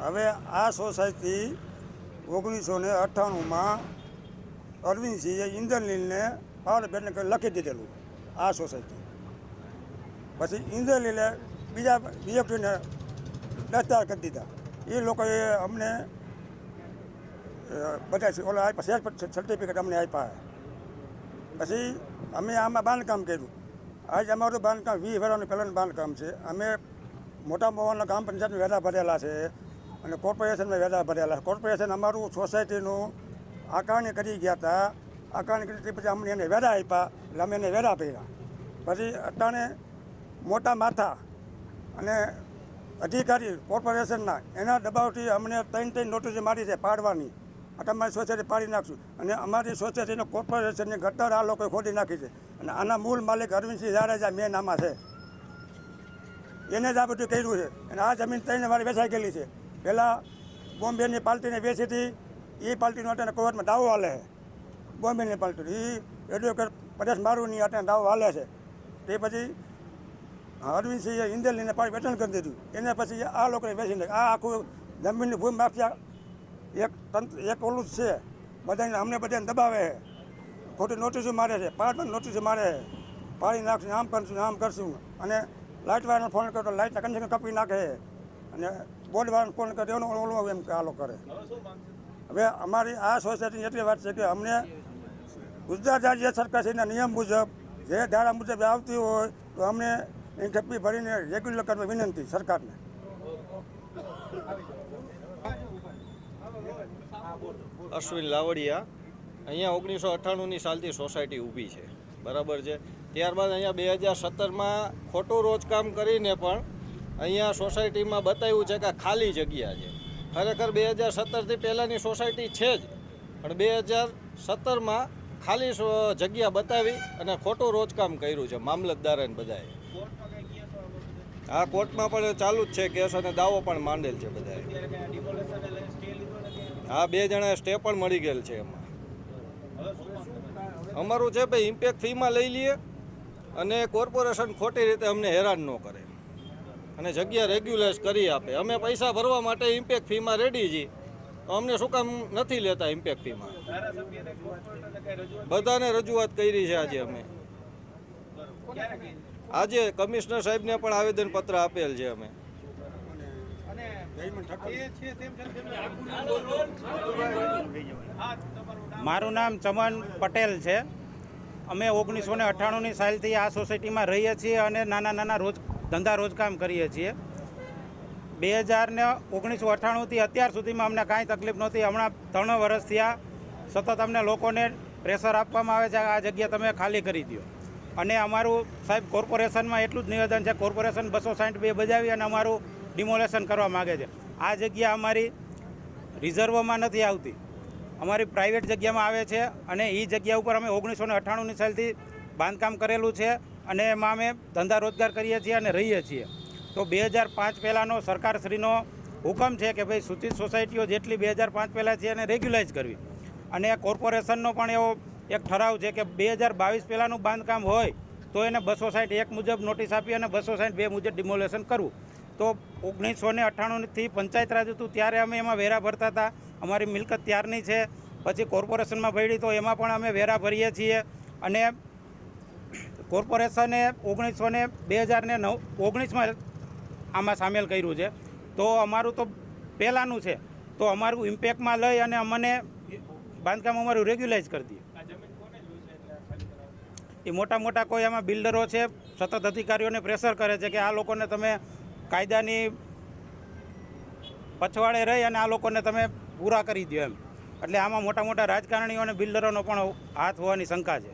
હવે આ સોસાયટી ઓગણીસો ને અઠ્ઠાણુંમાં અરવિંદસિંહે ઇન્દ્રનીલને પાવરબેનને લખી દીધેલું, આ સોસાયટી. પછી ઇન્દ્રનીલે બીજા બીએફટીને દસ્તાર કરી દીધા. એ લોકોએ અમને બધા ઓલા આપ્યા સર્ટિફિકેટ અમને આપ્યા. પછી અમે આમાં બાંધકામ કર્યું. આજ અમારું બાંધકામ, વીસ વર્ષનું પહેલાંનું બાંધકામ છે. અમે મોટા મોવાના ગ્રામ પંચાયતમાં વેરા ભરેલા છે અને કોર્પોરેશનમાં વેરા ભરેલા છે. કોર્પોરેશન અમારું સોસાયટીનું આકારણી કરી ગયા હતા. આકારણી કરી પછી અમને એને વેરા આપ્યા, એટલે અમે એને વેરા ભર્યા. પછી અટાણે મોટા માથા અને અધિકારી કોર્પોરેશનના એના દબાવથી અમને ત્રણ ત્રણ નોટિસ મારી છે પાડવાની. આ તમારી સોસાયટી પાડી નાખશું. અને અમારી સોસાયટીનો કોર્પોરેશનની ગટર આ લોકોએ ખોદી નાખી છે. અને આના મૂળ માલિક અરવિંદસિંહ જાડેજા મેન આમાં છે. એને જ આ બધું કર્યું છે. અને આ જમીન ત્રણ મારે વેચાઈ ગયેલી છે. પહેલાં બોમ્બેની પાર્ટીને વેચી હતી. એ પાર્ટીનો અત્યારે કોર્ટમાં દાવો હાલે છે. બોમ્બેની પાર્ટી એ એડવોકેટ પરેશ મારુની અત્યારે દાવો હાલે છે. તે પછી અરવિંદસિંહે ઇન્દરલીને પાણી વેચાણ કરી દીધું. એને પછી આ લોકોને વેચી નાખ્યું. આ આખું જમીનની ભૂમિ માફિયા એક તંત્ર એક ઓલું જ છે. બધાને અમને બધાને દબાવે છે. ખોટી નોટિસો મારે છે પાર્ટમાં નોટિસો મારે છે. પાડી નાખશું, આમ કરશું આમ કરશું. અને લાઇટ વાળાને ફોન કરો તો લાઇટના કનેક્શન કપી નાખે. અને બોર્ડ વાળાને ફોન કરે એનું ઓલો એમ ચાલો કરે. હવે અમારી આ સોસાયટીની એટલી વાત છે કે અમને ગુજરાત રાજ્ય સરકારશ્રીના નિયમ મુજબ, જે ધારા મુજબ આવતી હોય, તો અમને એ કપી ભરીને રેગ્યુલર કરવા વિનંતી સરકારને. અશ્વિન લાવડિયા. અહીંયા ઓગણીસો અઠ્ઠાણુંની સાલથી સોસાયટી ઊભી છે. બરાબર છે? ત્યારબાદ અહીંયા બે હજાર સત્તરમાં ખોટું રોજકામ કરીને પણ અહીંયા સોસાયટીમાં બતાવ્યું છે કે ખાલી જગ્યા છે. ખરેખર બે હજાર સત્તરથી પહેલાંની સોસાયટી છે જ. પણ બે હજાર સત્તરમાં ખાલી જગ્યા બતાવી અને ખોટું રોજકામ કર્યું છે મામલતદાર બધાએ. આ કોર્ટમાં પણ ચાલુ જ છે કેસ અને દાવો પણ માંડેલ છે બધાએ. હા, બે જણા સ્ટે પણ મળી ગયેલ છે એમાં. અમારું છે ભાઈ ઇમ્પેક્ટ ફીમાં લઈ લઈએ અને કોર્પોરેશન ખોટી રીતે અમને હેરાન ન કરે. અને જગ્યા રેગ્યુલાઇઝ કરી આપે. અમે પૈસા ભરવા માટે ઇમ્પેક્ટ ફીમાં રેડી છીએ. અમને શું કામ નથી લેતા ઇમ્પેક્ટ ફીમાં બધાને રજૂઆત કરી છે આજે અમે. આજે કમિશનર સાહેબને પણ આવેદનપત્ર આપેલ છે અમે. મારું નામ ચમન પટેલ છે. અમે ઓગણીસો ને અઠ્ઠાણુંની સાલથી આ સોસાયટીમાં રહીએ છીએ અને નાના નાના રોજ ધંધા રોજકામ કરીએ છીએ. બે હજાર ને ઓગણીસો અઠ્ઠાણુંથી અત્યાર સુધીમાં અમને કાંઈ તકલીફ નહોતી. હમણાં ત્રણ વર્ષ થયા સતત અમને લોકોને પ્રેશર આપવામાં આવે છે આ જગ્યા તમે ખાલી કરી દો અને અમારું સાહેબ કોર્પોરેશનમાં એટલું જ નિવેદન છે, કોર્પોરેશન બસો સાઠ બે બજાવી અને અમારું ડિમોલેશન કરવા માગે છે. આ જગ્યા અમારી રિઝર્વમાં નથી આવતી. અમારી પ્રાઇવેટ જગ્યામાં આવે છે અને એ જગ્યા ઉપર અમે ઓગણીસો ને અઠ્ઠાણુંની સાલથી બાંધકામ કરેલું છે અને એમાં અમે ધંધા રોજગાર કરીએ છીએ અને રહીએ છીએ. તો બે હજાર પાંચ પહેલાંનો સરકારશ્રીનો હુકમ છે કે ભાઈ સૂચિત સોસાયટીઓ જેટલી બે હજાર પાંચ પહેલાં છે એને રેગ્યુલાઇઝ કરવી. અને કોર્પોરેશનનો પણ એવો એક ઠરાવ છે કે બે હજાર બાવીસ પહેલાંનું બાંધકામ હોય તો એને બસો સાઠ એક મુજબ નોટિસ આપી અને બસો સાઠ બે મુજબ ડિમોલેશન કરવું. તો ઓગણીસો ને અઠ્ઠાણુંથી પંચાયત રાજ હતું ત્યારે અમે એમાં વેરા ભરતા હતા. અમારી મિલકત ત્યારની છે. પછી કોર્પોરેશનમાં ભરી તો એમાં પણ અમે વેરા ભરીએ છીએ. અને કોર્પોરેશને ઓગણીસો ને બે હજાર ને નવ ઓગણીસમાં આમાં સામેલ કર્યું છે. તો અમારું તો પહેલાંનું છે. તો અમારું ઇમ્પેક્ટમાં લઈ અને અમને બાંધકામ અમારું રેગ્યુલાઇઝ કરી દઈએ એ મોટા મોટા કોઈ આમાં બિલ્ડરો છે સતત અધિકારીઓને પ્રેશર કરે છે કે આ લોકોને તમે કાયદાની પછવાડે રહી અને આ લોકોને તમે પૂરા કરી દો એમ. એટલે આમાં મોટા મોટા રાજકારણીઓ અને બિલ્ડરોનો પણ હાથ હોવાની શંકા છે.